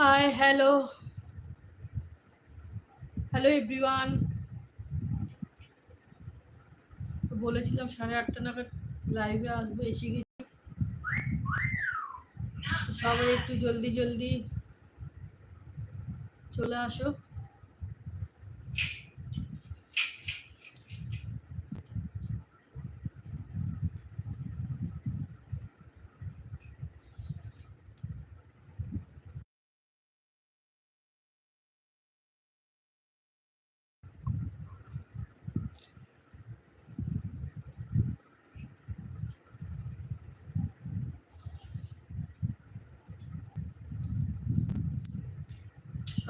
Hi hello hello everyone বলেছিলাম সাড়ে আটটা নাগাদ লাইভে আসব, এসে গেছি। সবাই একটু জলদি জলদি চলে আসো।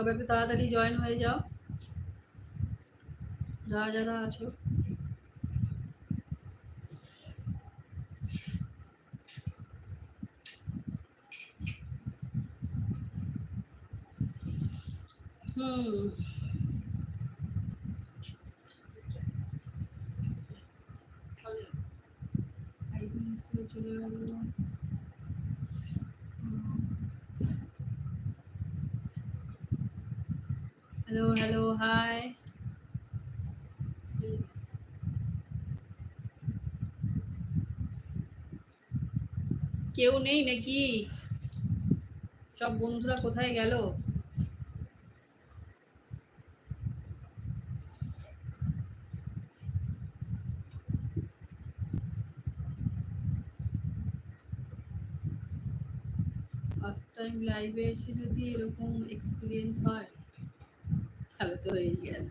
সবাই একটু তাড়াতাড়ি জয়েন হয়ে যাও। যারা যারা আছো। হুম চলে গেল হ্যালো হ্যালো হাই কেউ নেই নাকি? সব বন্ধুরা কোথায় গেল? ফার্স্ট টাইম লাইভে এসে যদি এরকম এক্সপিরিয়েন্স হয়, তাহলে তো হয়ে গেল।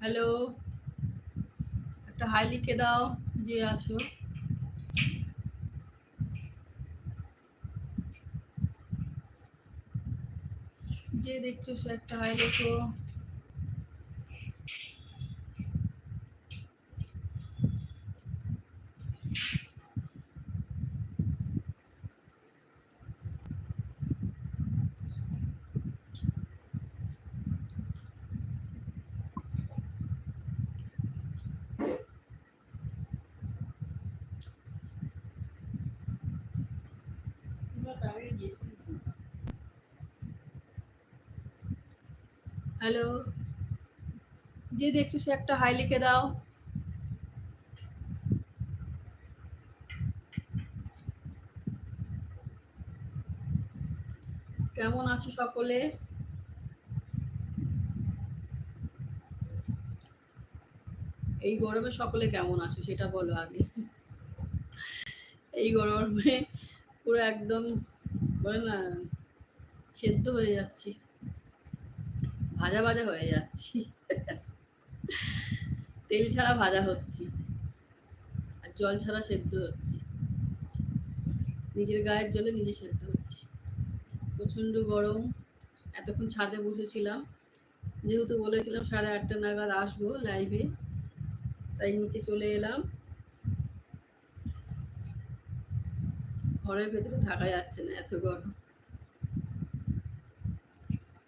হ্যালো। একটা হাই লিখে দাও যে আছো। যে দেখছ সে একটা হাই লেখো। হ্যালো। যে দেখছ সে একটা হাই লিখে দাও। কেমন আছো সকলে? এই গরমে সকলে কেমন আছো সেটা বলো আগে। এই গরমে পুরো একদম বলে না, সেদ্ধ হয়ে যাচ্ছি। ভাজা ভাজা হয়ে যাচ্ছি। তেল ছাড়া ভাজা হচ্ছি। আর জল ছাড়া সেদ্ধ হচ্ছি। নিজের গায়ের জলে নিজে সেদ্ধ হচ্ছি। প্রচণ্ড গরম। এতক্ষণ ছাদে বসেছিলাম। যেহেতু বলেছিলাম সাড়ে আটটা নাগাদ আসব লাইভে তাই নিচে চলে এলাম। ঘরের ভেতরে থাকা যাচ্ছে না এত গরম।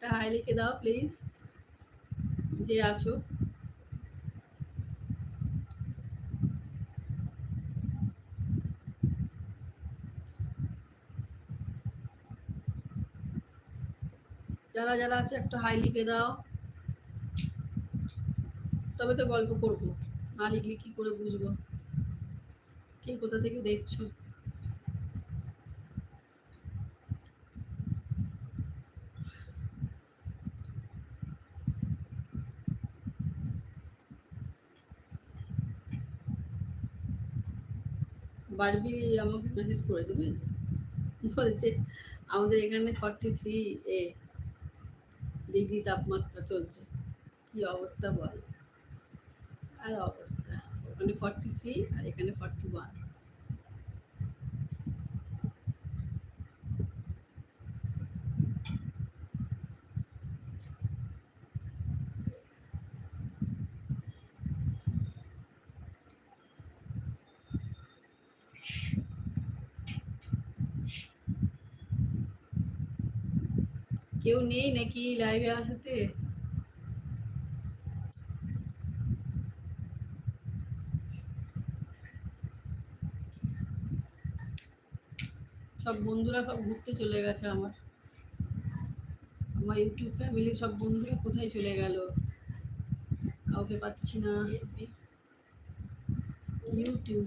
একটা হাই লিখে দাও প্লিজ যে আছো। যারা যারা আছে, একটা হাই লিখে দাও। তবে তো গল্প করব। না লিখলে কি করে বুঝব? কে কোথা থেকে দেখছ? বারবি আমাকে মেসেজ করেছে, বুঝেছিস? বলছে, আমাদের এখানে ফর্টি থ্রি এ ডিগ্রি তাপমাত্রা চলছে। কি অবস্থা বল? আর অবস্থা? ওখানে ফর্টি থ্রি আর এখানে ফর্টি ওয়ান কেউ নেই নাকি লাইভে আসাতে? সব বন্ধুরা সব ঘুরতে চলে গেছে আমার। আমার ইউটিউব ফ্যামিলির সব বন্ধুরা কোথায় চলে গেল? কাউকে পাচ্ছি না। YouTube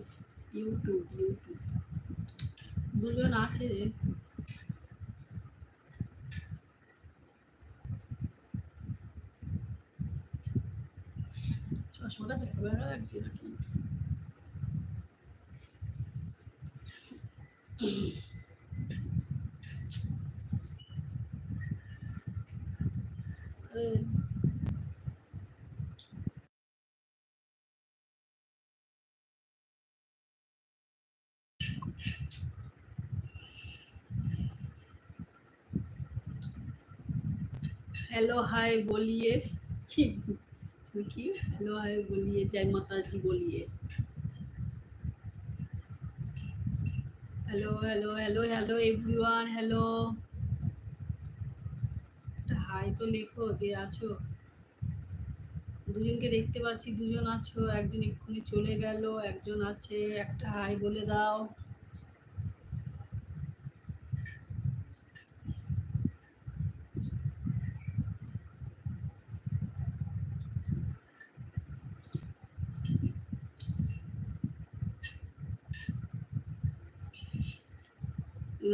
YouTube YouTube. দুজন আছে। রে চশমাটা একটু ভালো লাগছে নাকি হ্যালো হাই বলিয়ে কি की की हेलो हाय बोलिए जय माता जी बोलिए hello hello hello hello everyone hello একটা হাই তো লেখো যে আছো দুজনকে দেখতে পাচ্ছি দুজন আছো একজন এক্ষুনি চলে গেল একজন আছে একটা হাই বলে দাও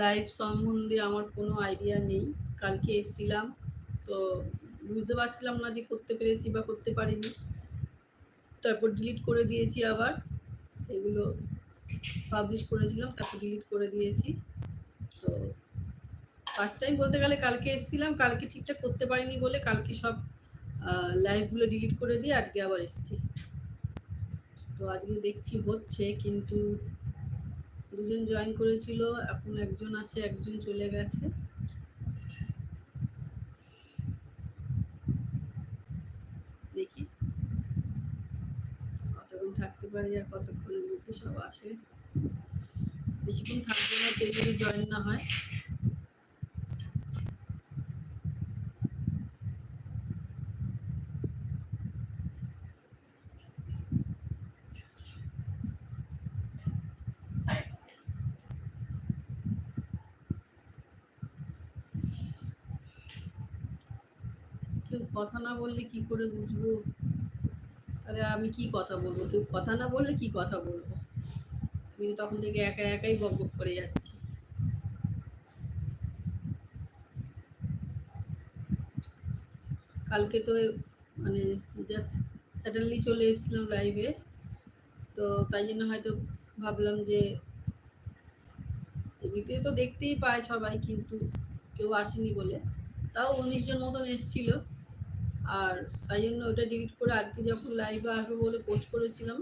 লাইভ সম্বন্ধে আমার কোনো আইডিয়া নেই। কালকে এসছিলাম, তো বুঝতে পারছিলাম না যে করতে পেরেছি বা করতে পারিনি। তারপর ডিলিট করে দিয়েছি আবার, সেগুলো পাবলিশ করেছিলাম, তারপর ডিলিট করে দিয়েছি। তো ফার্স্ট টাইম বলতে গেলে কালকে এসেছিলাম, কালকে ঠিকঠাক করতে পারিনি বলে কালকে সব লাইভগুলো ডিলিট করে দিয়ে আজকে আবার এসেছি। তো আজকে দেখছি হচ্ছে, কিন্তু দুজন জয়েন করেছিল, এখন একজন আছে, একজন চলে গেছে। দেখি। কতক্ষণ থাকতে পারি আর কতক্ষণের মধ্যে সব আসে। বেশিক্ষণ থাকবে না, কেউ যদি জয়েন না হয় কেউ কথা না বললে কি করে বুঝব? তাহলে আমি কি কথা বলব? কেউ কথা না বললে কি কথা বলব? আমি তখন থেকে একা একাই বক করে যাচ্ছি। কালকে তো মানে জাস্ট সাডেনলি চলে এসেছিলাম লাইভে তো তাই জন্য হয়তো ভাবলাম যে এমনিতে তো দেখতেই পায় সবাই, কিন্তু কেউ আসেনি বলে। তাও উনিশ জন মতন এসেছিল। আর তাই জন্য ওটা ডিলিট করে আজকে যখন লাইভে আসব বলে পোস্ট করেছিলাম,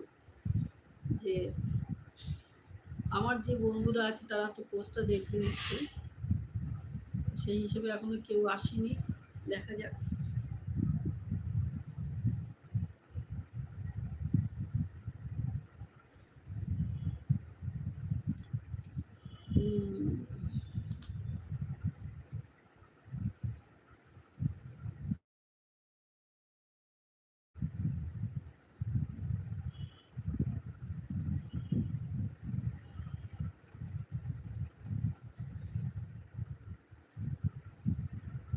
যে আমার যে বন্ধুরা আছে তারা তো পোস্টটা দেখবে নিচ্ছে সেই হিসেবে এখনও কেউ আসেনি, দেখা যাক। হুম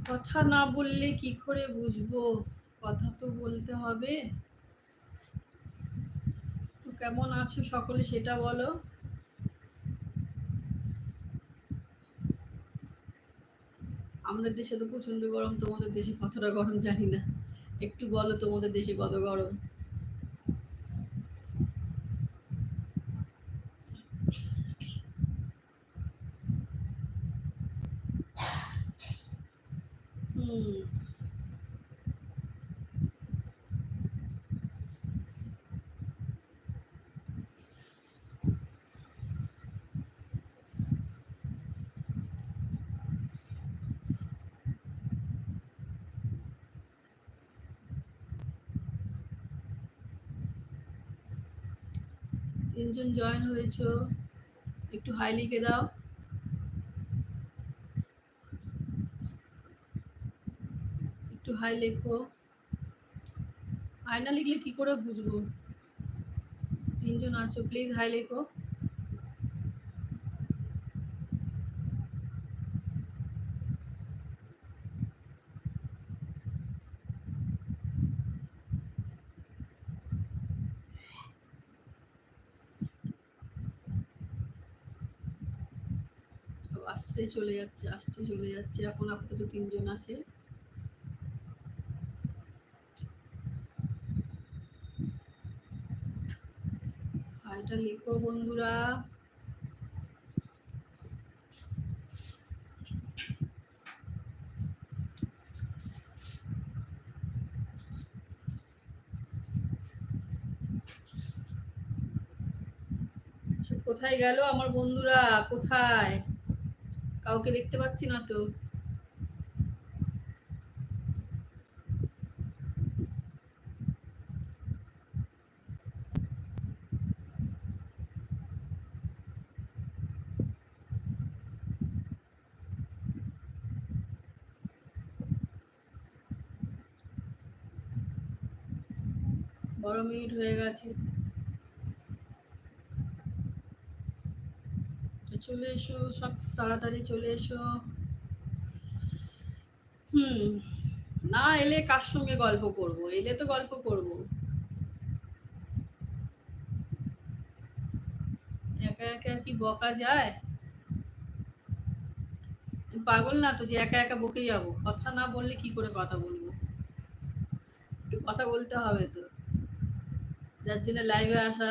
কথা না বললে কি করে বুঝব? কথা তো বলতে হবে। তো কেমন আছো সকলে সেটা বলো। আমাদের দেশে তো প্রচণ্ড গরম, তোমাদের দেশে কতটা গরম জানি না। একটু বলো তোমাদের দেশে কত গরম। তিনজন জয়েন হয়েছো একটু হাই লিখে দাও একটু হাই লেখো। হাই না লিখলে কি করে বুঝব? তিনজন আছো প্লিজ হাই লেখো। আসছে, চলে যাচ্ছে, আসছে, চলে যাচ্ছে। এখন আপাতত তিনজন আছে। হাইটা লিখো বন্ধুরা। কোথায় গেল আমার বন্ধুরা? কোথায়? কাউকে দেখতে পাচ্ছি না তো। বারো মিনিট হয়ে গেছে। চলে এসো, সব তাড়াতাড়ি চলে এসো। হুম, না এলে কার সঙ্গে গল্প করব? এলে তো গল্প করব। একা একা কি বকা যায়? পাগল না তো যে একা একা বকে যাব। কথা না বললে কি করে কথা বলব? একটু কথা বলতে হবে তো। যার জন্য লাইভে আসা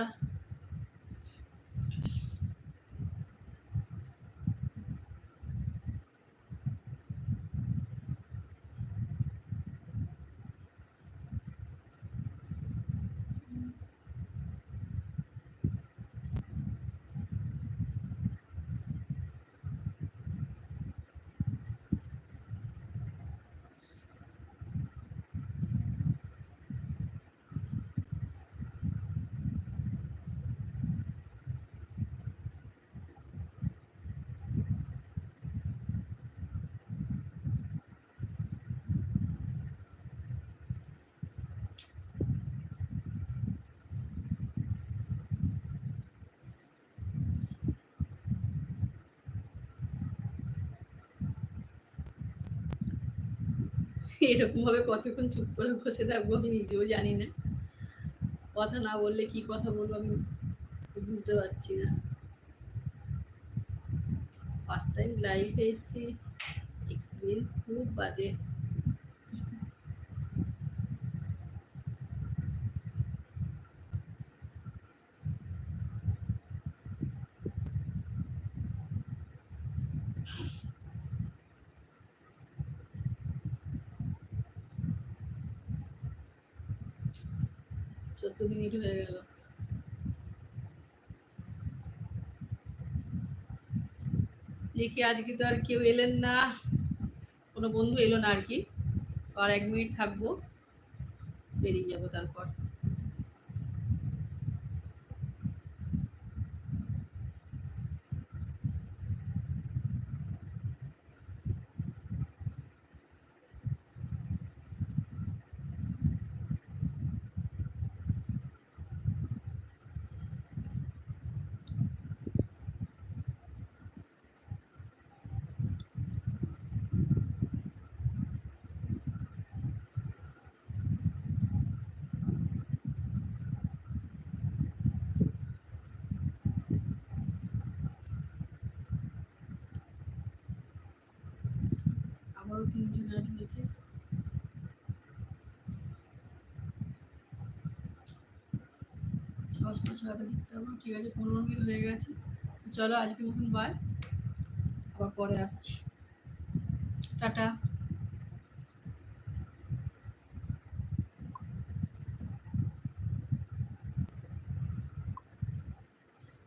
এরকম ভাবে কতক্ষণ চুপ করে বসে থাকব আমি নিজেও জানি না। কথা না বললে কি কথা বলব আমি বুঝতে পারছি না। ফার্স্ট টাইম লাইভে এসেছি এক্সপিরিয়েন্স খুব বাজে। চোদ্দ মিনিট হয়ে গেল। দেখি আজকে তো আর কেউ এলেন না। কোনো বন্ধু এলো না আর কি। আর এক মিনিট থাকব। বেরিয়ে যাব তারপর। আবারও তিনজন অ্যাড হয়েছে সারাতে দিতে হবে। ঠিক আছে, পনেরো মিনিট হয়ে গেছে। চলো, আজকে মতন বাই আবার পরে আসছি।